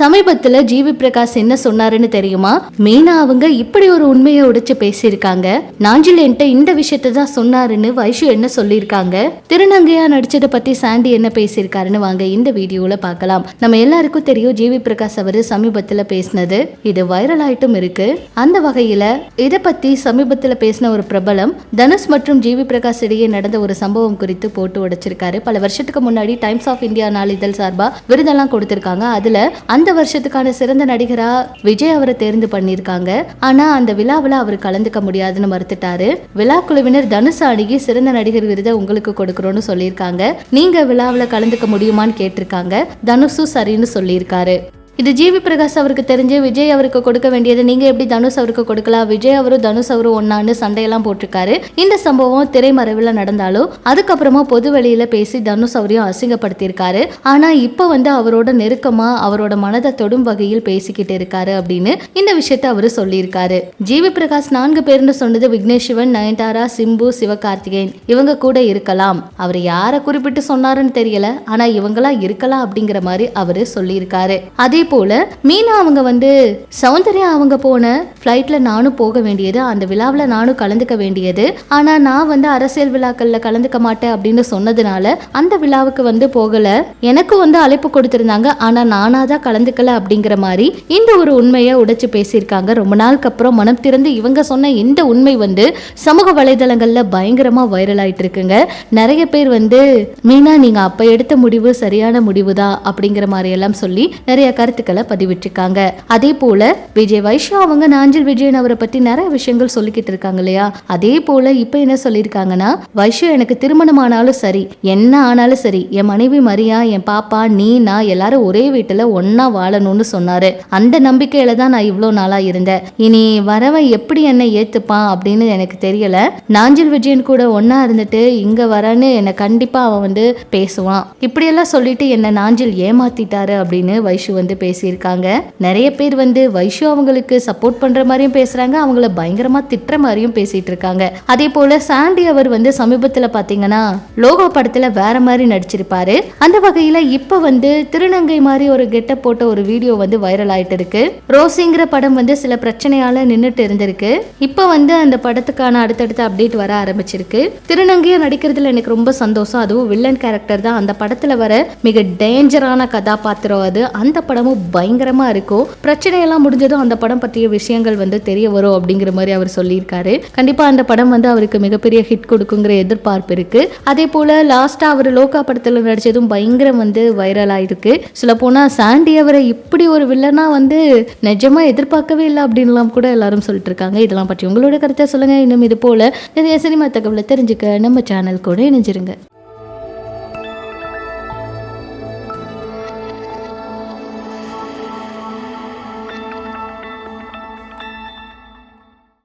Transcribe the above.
சமீபத்துல ஜிவி பிரகாஷ் என்ன சொன்னாருன்னு தெரியுமா? மீனா அவங்க இப்படி ஒரு உண்மையை உடைச்சு பேசியிருக்காங்க. நாஞ்சில் என்கிட்ட இந்த விஷயத்தை தான் சொன்னாருன்னு வைஷு என்ன சொல்லியிருக்காங்க? திருநங்கையா நடிச்சதை பத்தி சாண்டி என்ன பேசியிருக்காருன்னு வாங்க இந்த வீடியோல பார்க்கலாம். நம்ம எல்லாருக்கும் தெரியும் ஜிவி பிரகாஷ் அவரு சமீபத்துல பேசினது. இது வைரல் ஆயிட்டும் இருக்கு. அந்த வகையில இதை பத்தி சமீபத்துல பேசின ஒரு பிரபலம் தனுஷ் மற்றும் ஜிவி பிரகாஷ் இடையே நடந்த ஒரு சம்பவம் குறித்து போட்டு உடைச்சிருக்காரு. பல வருஷத்துக்கு முன்னாடி டைம்ஸ் ஆஃப் இந்தியா நாளிதழ் சார்பா விருதெல்லாம் கொடுத்திருக்காங்க. அதுல அந்த வருஷத்துக்கான சிறந்த நடிகரா விஜய் அவரை தேர்ந்து பண்ணியிருக்காங்க. ஆனா அந்த விழாவில் அவர் கலந்துக்க முடியாதுன்னு மறுத்துட்டாரு. விழா குழுவினர் தனுஷ் அணுகி சிறந்த நடிகர் விருதை உங்களுக்கு கொடுக்குறோன்னு சொல்லியிருக்காங்க. நீங்க விழாவில் கலந்துக்க முடியுமான்னு கேட்டிருக்காங்க. தனுஷும் சரின்னு சொல்லியிருக்காரு. இது ஜிவி பிரகாஷ் அவருக்கு தெரிஞ்சு விஜய் அவருக்கு கொடுக்க வேண்டியது நீங்க எப்படி தனுஷ் அவருக்கு கொடுக்கலாம்? விஜய் அவரும் தனுஷ் அவரும் ஒன்னான்னு சண்டையெல்லாம் போட்டிருக்காரு. இந்த சம்பவம் திரைமறைவில் நடந்தாலும் அதுக்கப்புறமா பொது வெளியில பேசி தனுஷ் அவரையும் அசிங்கப்படுத்தியிருக்காரு. ஆனா இப்போ வந்து அவரோட நெருக்கமா அவரோட மனதை தொடும் வகையில் பேசிக்கிட்டு இருக்காரு அப்படின்னு இந்த விஷயத்த அவரு சொல்லியிருக்காரு. ஜிவி பிரகாஷ் நான்கு பேர்னு சொன்னது விக்னேஷ் சிவன் நயன்தாரா சிம்பு சிவகார்த்திகேயன். இவங்க கூட இருக்கலாம். அவர் யாரை குறிப்பிட்டு சொன்னாருன்னு தெரியல. ஆனா இவங்களா இருக்கலாம் அப்படிங்கிற மாதிரி அவரு சொல்லியிருக்காரு. அதே போல மீனா அவங்க வந்து சௌந்தர்யா அவங்க போன ஃப்ளைட்ல நானும் போக வேண்டியது அந்த விழாவில் நானும் கலந்துக்க வேண்டியது. ஆனா நான் வந்து அரசியல் விழாக்கள்ல கலந்துக்க மாட்டேன் அப்படின்னு சொன்னதுனால அந்த விழாவுக்கு வந்து போகல. எனக்கு வந்து அழைப்பு கொடுத்திருந்தாங்க. ஆனா நானா தான் கலந்துக்கல அப்படிங்கிற மாதிரி இந்த ஒரு உண்மையை உடைச்சு பேசியிருக்காங்க. ரொம்ப நாளுக்கு அப்புறம் மனம் திறந்து இவங்க சொன்ன இந்த உண்மை வந்து சமூக வலைதளங்கள்ல பயங்கரமா வைரல் ஆயிட்டு இருக்குங்க. நிறைய பேர் வந்து மீனா நீங்க அப்ப எடுத்த முடிவு சரியான முடிவுதான் அப்படிங்கிற மாதிரி எல்லாம் சொல்லி நிறைய கருத்து கருத்துக்களை பதிவிட்டிருக்காங்க. அதே போல விஜய் வைஷா அவங்க நாஞ்சில் விஜயன் அவரை பத்தி நிறைய விஷயங்கள் சொல்லிக்கிட்டு இருக்காங்க இல்லையா? அதே போல இப்ப என்ன சொல்லியிருக்காங்கன்னா வைஷா எனக்கு திருமணம் ஆனாலும் சரி என்ன ஆனாலும் சரி என் மனைவி மரியா என் பாப்பா நீ நான் எல்லாரும் ஒரே வீட்டுல ஒன்னா வாழணும்னு சொன்னாரு. அந்த நம்பிக்கையில தான் நான் இவ்வளோ நாளா இருந்தேன். இனி வரவன் எப்படி என்னை ஏத்துப்பான் அப்படின்னு எனக்கு தெரியல. நாஞ்சில் விஜயன் கூட ஒன்னா இருந்துட்டு இங்க வரன்னு என்னை கண்டிப்பா அவன் வந்து பேசுவான். இப்படியெல்லாம் சொல்லிட்டு என்னை நாஞ்சில் ஏமாத்திட்டாரு அப்படின்னு வைஷு வந்து பேசியிருக்காங்க. நிறைய பேர் வந்து வைஷு அவங்களுக்கு சப்போர்ட் பண்ற மாதிரியும் பேசுறாங்க அவங்கள பயங்கரமா திட்டுற மாதிரியும் பேசிட்டு இருக்காங்க அதே போல சாண்டி அவர் வந்து சமீபத்துல பாத்தீங்கன்னா லோகோ படத்துல வேற மாதிரி நடிச்சிருப்பாரு. அந்த வகையில இப்ப வந்து திருநங்கை மாதிரி ஒரு கெட்ட போட்ட ஒரு வீடியோ வந்து வைரல் ஆயிட்டு இருக்கு ரோசிங்கிற படம் வந்து சில பிரச்சனையால நின்னுட்டு இருந்திருக்கு. இப்ப வந்து அந்த படத்துக்கான அடுத்தடுத்த அப்டேட் வர ஆரம்பிச்சிருக்கு. திருநங்கையா நடிக்கிறதுல எனக்கு ரொம்ப சந்தோஷம். அதுவும் வில்லன் கேரக்டர் தான். அந்த படத்துல வர மிக டேஞ்சரான கதாபாத்திரம் அது. அந்த படமும் பயங்கரமா இருக்கும் பிரச்சனையெல்லாம் முடிஞ்சதும் அந்த படம் பற்றிய விஷயங்கள் வந்து தெரிய வரும் அப்படிங்கிற மாதிரி அவர் சொல்லியிருக்காரு. கண்டிப்பா அந்த படம் வந்து அவருக்கு மிகப்பெரிய ஹிட் கொடுக்குங்கிற எதிர்பார்ப்பு இருக்கு. அதே போல லாஸ்டா அவர் லோகா படத்தில் நடிச்சதும் பயங்கரம் வந்து வைரல் ஆயிருக்கு. சொல்ல போனா சாண்டி அவரை இப்படி ஒரு வில்லனா வந்து நிஜமா எதிர்பார்க்கவே இல்லை அப்படின்லாம் கூட எல்லாரும் சொல்லிட்டு இருக்காங்க. இதெல்லாம் பற்றி உங்களோட கருத்தை சொல்லுங்க. இன்னும் இது போல நிறைய சினிமா தகவலை தெரிஞ்சுக்க நம்ம சேனல் கூட இணைஞ்சிருங்க.